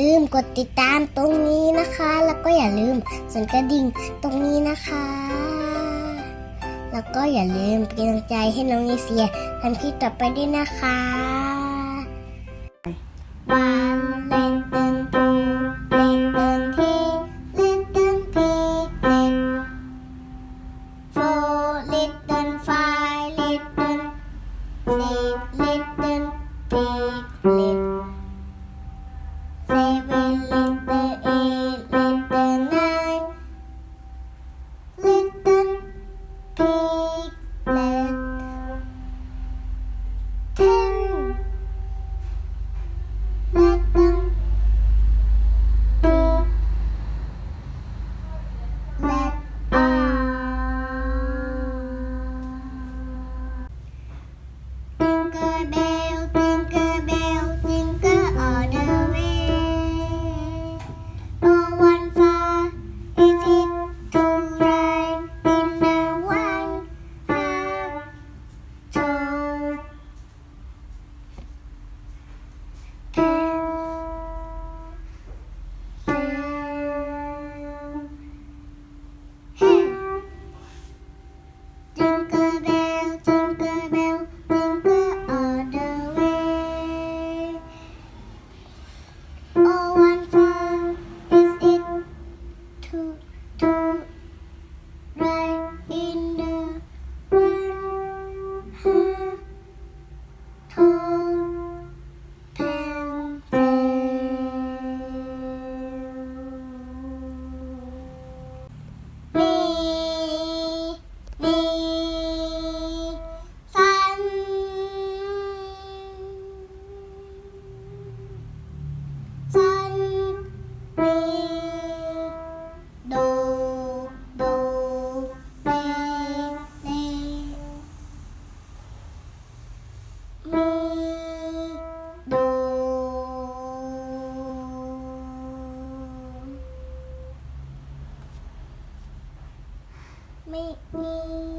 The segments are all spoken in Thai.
ลืมกดติดตามตรงนี้นะคะ แล้วก็อย่าลืมสั่นกระดิ่งตรงนี้นะคะ แล้วก็อย่าลืมเป็นกำลังใจให้น้องเอเซียทำคลิปต่อไปด้วยนะคะ good. มีมี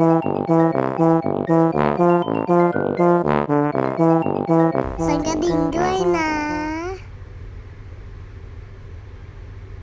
สั่นกระดิ่งด้วยนะ